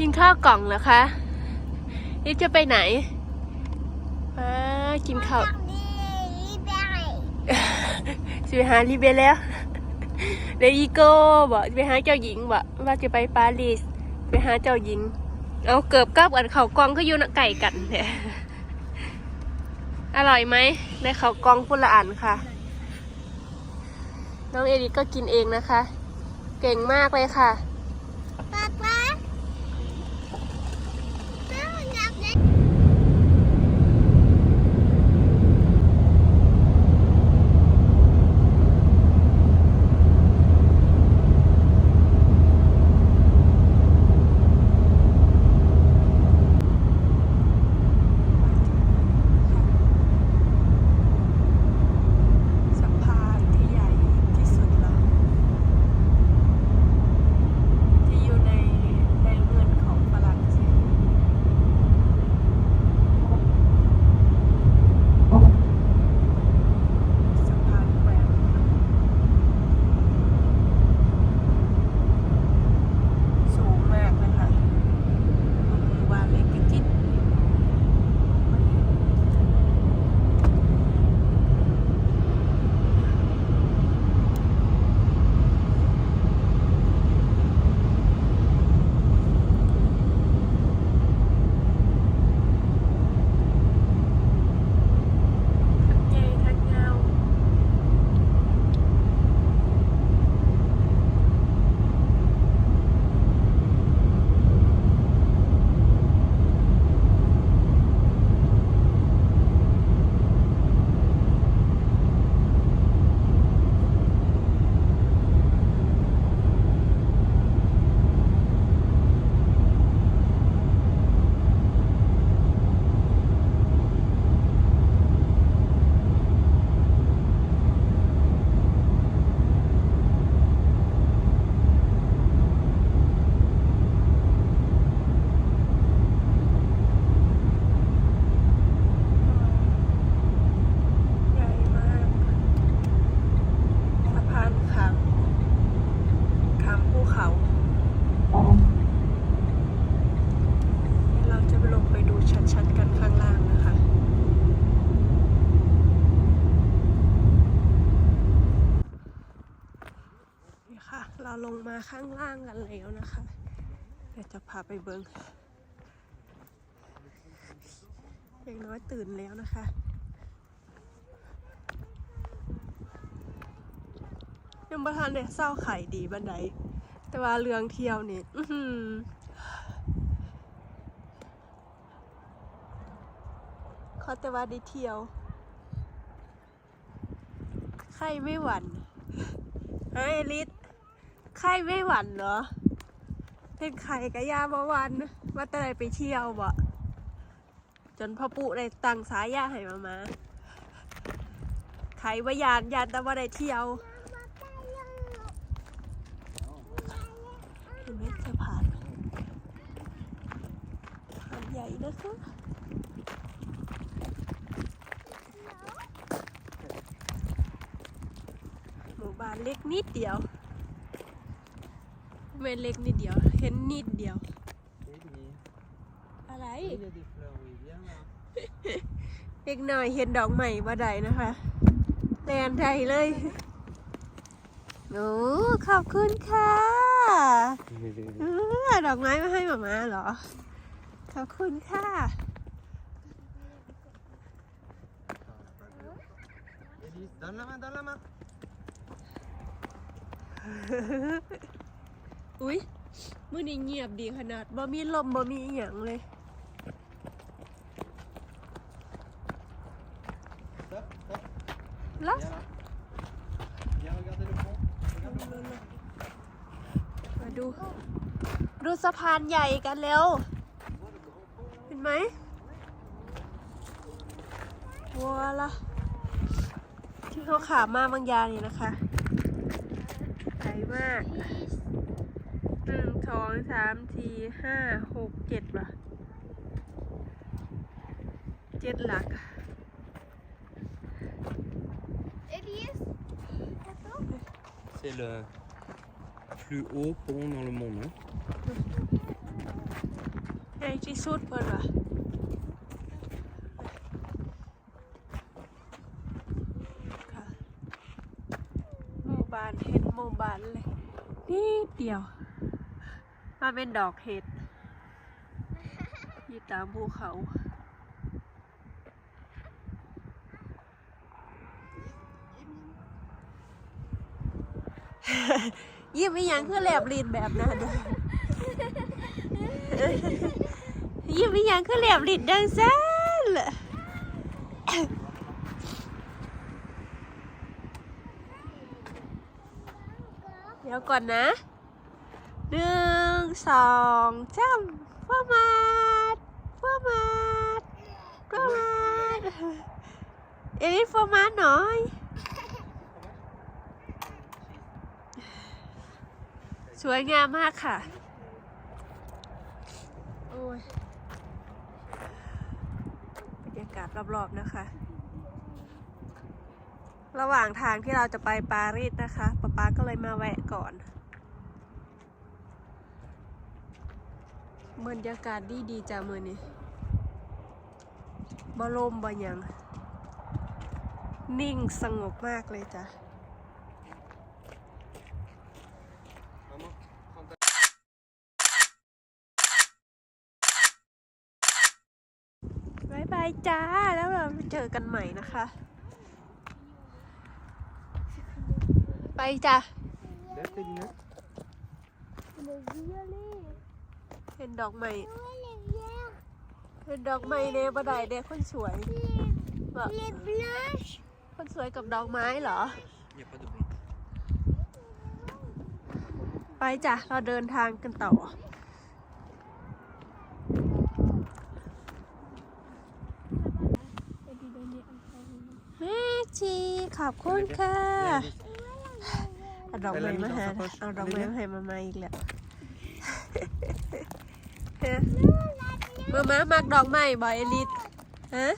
กินข้าวกล่องเหรอคะนี่จะไปไหนมากินข้าวจะไปหาลีเบแล้วเดยวอีโก้บอกจะไปหาเจ้าหญิงบอกว่าจะไปปารีสไปหาเจ้าหญิง เอาเกือบกับอันเขากองก็อยู่นไก่กันเนี่ยอร่อยไหมได้เขากองพุละอันค่ะ น้องเอริกก็กินเองนะคะ เก่งมากเลยค่ะ ข้างล่างกันแล้วนะคะ เดี๋ยวจะพาไปเบิงอย่างน้อยตื่นแล้วนะคะยังประทานเด็เศร้าไข่ดีบันได แต่ว่าเรืองเที่ยวนี่อืขอแต่ว่าได้เที่ยว ไข้ไม่หวั่นไอ้ยลิศ ไข้ไม่หวั่นเหรอ เป็นไข่กะยามาวันว่าแต่ไหนไปเที่ยวบ่จนพ่อปู่ได้ตังสายยาให้มามาไข่ว่ายานยานแต่ว่าได้เที่ยวเห็นไหมสะพานสะพานใหญ่นะคะหมู่บ้านเล็กนิดเดียว ไม่เล็กนิดเดียว เห็นนิดเดียว อะไร เล็กหน่อยเห็นดอกใหม่บ่ได้นะคะแลนไทยเลยโอ้ขอบคุณค่ะดอกไม้มาให้หมามาเหรอ ขอบคุณค่ะ Élise, donne la main, donne la main. อุ๊ยมื่อนี้เงียบดีขนาดบ่มีลมบ่มีอหย่างเลย Stop, stop. แล้ว Viens là. Viens regarder le pont. Regarde le pont. มาดู ดูสะพานใหญ่กันเร็ว เห็นไหมวัวละที่เขาขามาบางยานี่นะคะใหญ่มากหนึ่ง สองสามสี่ห้าหกเจ็ดว่ะเจ็ดหลัก Elise C'est le plus haut pont dans le monde. hein. ญ่ที่สุดเพิ่นว่ะค่ะหมู่บ้านเห็ดหมู่บ้านเลยนิดเดียว มาเป็นดอกเห็ดอยู่ตามภูเขา ยิ้มไม่ยังคือแลบลินแบบนั้นยิ้มไม่ยังคือแลบลินดังซั้นล่เดี๋ยวก่อนนะหนึ่ง สองสามฟ้ามาดฟ้ามาดฟ้ามาดเอลิสฟ้ามาดหน่อยสวยงามมากค่ะ โอ้ย บรรยากาศรอบๆนะคะ ระหว่างทางที่เราจะไปปารีสนะคะป๊าป๊าก็เลยมาแวะก่อน บรรยากาศดีดีๆจ้ามือนี้บลมบ่ยัง นิ่งสงบมากเลยจ้ะบายบายจ้า แล้วเราเจอกันใหม่นะคะ ไปจ้ะ Let's go. เห็นดอกไม้ Ouais, les verts. เห็นดอกไม้เนบดายเด็กคนสวยบอก Les blanches. คนสวยกับดอกไม้เหรอ Il n'y a pas de bruit. ไปจ้ะ เราเดินทางกันต่อแม่จีขอบคุณค่ะเอาดอกไม้มาหาเอาดอกไม้มาให้มามาอีกแล้ว ฮะมาม้ามักดอกไม้บอยเอลิสฮะ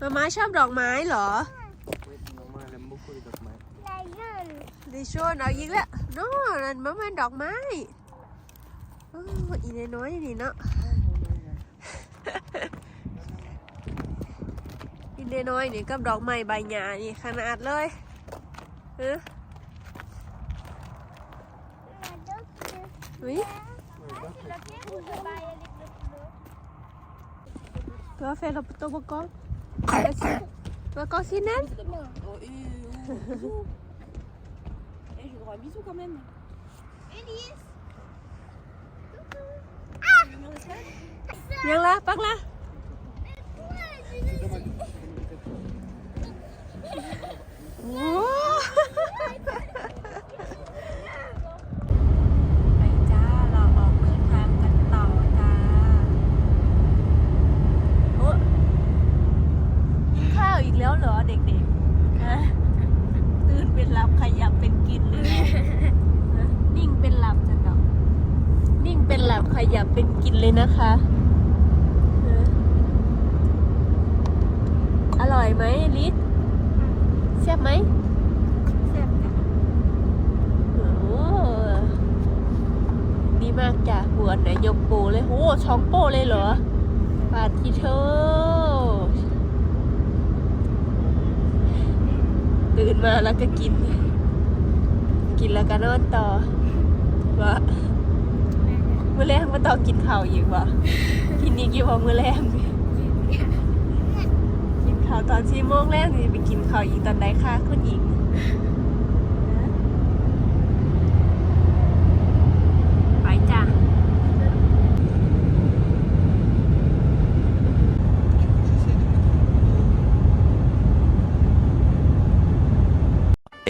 มาม้าชอบดอกไม้เหรอดิชวนเอาอีกแล้วโน่นั่นมันมันดอกไม้โอ้อีน้อยนี่เนาะอีน้อยนี่กับดอกไม้ใบหญ้านี่ขนาดเลยฮะ La d'autres. วิ ตัวเฟรนตัวบกองตัวกองสินั้น Eh, j'ai droit à un bisou quand même. Elise. ยังละปักละโอ้ไปจ้า เราออกเดินทางกันต่อจ้าโอ้กินข้าวอีกแล้วเหรอเด็กๆฮะตื่นเป็นหลับขยับเป็นกินเลยนะฮะนิ่งเป็นหลับจันดอก นิ่งเป็น หลับขยับเป็นกินเลยนะคะ อร่อยไหมลิศแซ่บไหมแซ่บจ้ะโอ้ดีมากจ้ะหัวไหนยกโปเลยโอ้ช้องโปเลยเหรอปาทีเธอตื่นมาแล้วก็กิน กินแล้วก็นอนต่อวะ มือแรกมาต่อกินข้าวอีกวะกินอีกอยู่พอมือแรกกินข้าวตอนสี่โมงแรกนี่ไปกินข้าวอีกตอนไหนคะคุณหญิงไปจ้ะ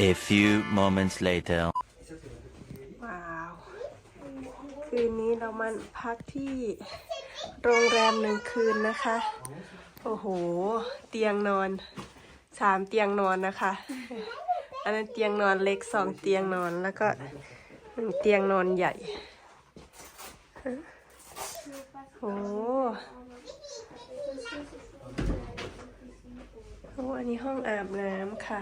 A few moments later. ว้าว คืนนี้เรามาพักที่โรงแรมหนึ่งคืนนะคะ โอ้โห เตียงนอนสามเตียงนอนนะคะ อันนั้นเตียงนอนเล็กสองเตียงนอนแล้วก็หนึ่งเตียงนอนใหญ่โอ้โหโอ้อันนี้ห้องอาบน้ำค่ะ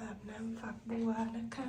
อาบน้ำฝักบัวนะคะ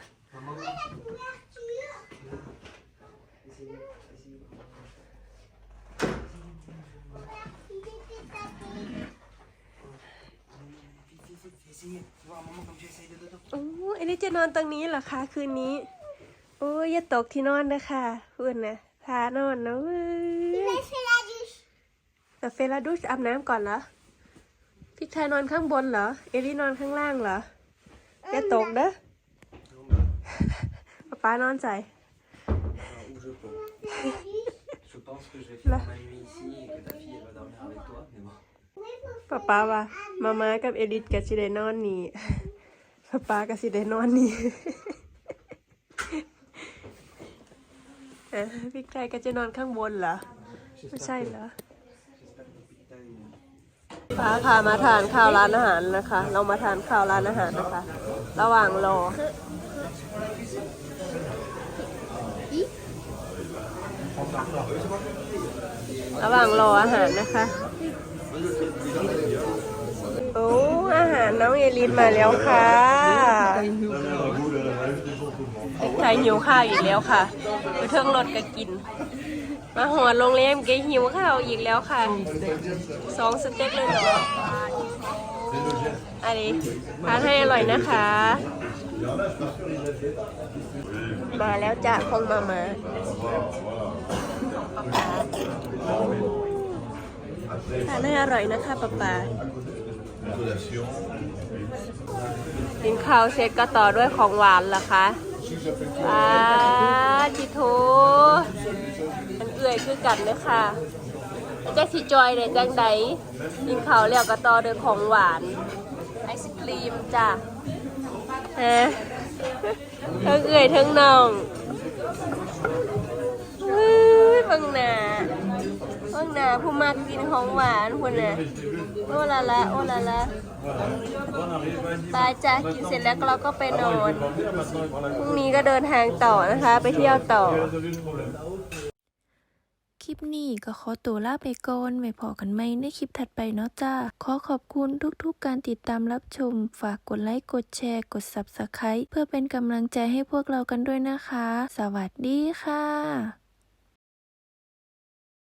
ก็วะปากดงแล้วก็ห้องน้ำโอ้อันนี้จะนอนตรงนี้เหรอคะคืนนี้ โอ้ยอย่าตกที่นอนนะคะเพื่อนนะพานอนนะเว้ย C'est la douche. แต่เฟลาดูชอาบน้ำก่อนเหรอพี่ชายนอนข้างบนเหรอ เอลี่นอนข้างล่างเหรออย่าตกเด้อป๊าป๊านอนใส่ Où je peux. Je pense que je vais faire ma nuit ici et que ta fille elle va dormir avec toi, mais bon. ป๊าป๊าว่ามามากับเอลิทกับสิได้นอนนี่ป๊าป๊ากับสิได้นอนนี่พี่ชายก็จะนอนข้างบนเหรอ ไม่ใช่เหรอป้าพามาทานข้าวร้านอาหารนะคะ เรามาทานข้าวร้านอาหารนะคะ ระหว่างรอระหว่างรออาหารนะคะ โอ้อา หารน้องเอลินมาแล้วค่ะใครหิวข้าวอีกแล้วค่ะไปเทิงรถก็กิน มาหัวโรงแรมแกหิวข้าวอีกแล้วค่ะสองสเต็กเลยเหรออันนี้ทานให้อร่อยนะคะ มาแล้วจ้ะคงมามาทานให้อร่อยนะคะป๊าป๊า กินข้าวเสร็จก็ต่อด้วยของหวานล่ะคะป้าจิโทมันเอื่อยคือกันเลยค่ะแจ็คสิจอยเลยจังใดกินข้าวแล้วก็ต่อด้วยของหวานไอศครีมจ้ะฮะทั้งเอื่อยทั้งน้องเฮ้ยเบังหนาเบังหนาผู้มากกินของหวานคุณน่ะโอ้ละละโอ้ละละตายจ้ะกินเสร็จแล้วเราก็ไปนอนพรุ่งนี้ก็เดินทางต่อนะคะ ไปเที่ยวต่อ คลิปนี้ก็ขอตัวลาไปก่อนไว้พอกันไหมในคลิปถัดไปเนาะจ้า ขอขอบคุณทุกๆการติดตามรับชม ฝากกดไลค์ กดแชร์ กด Subscribe เพื่อเป็นกำลังใจให้พวกเรากันด้วยนะคะ สวัสดีค่ะ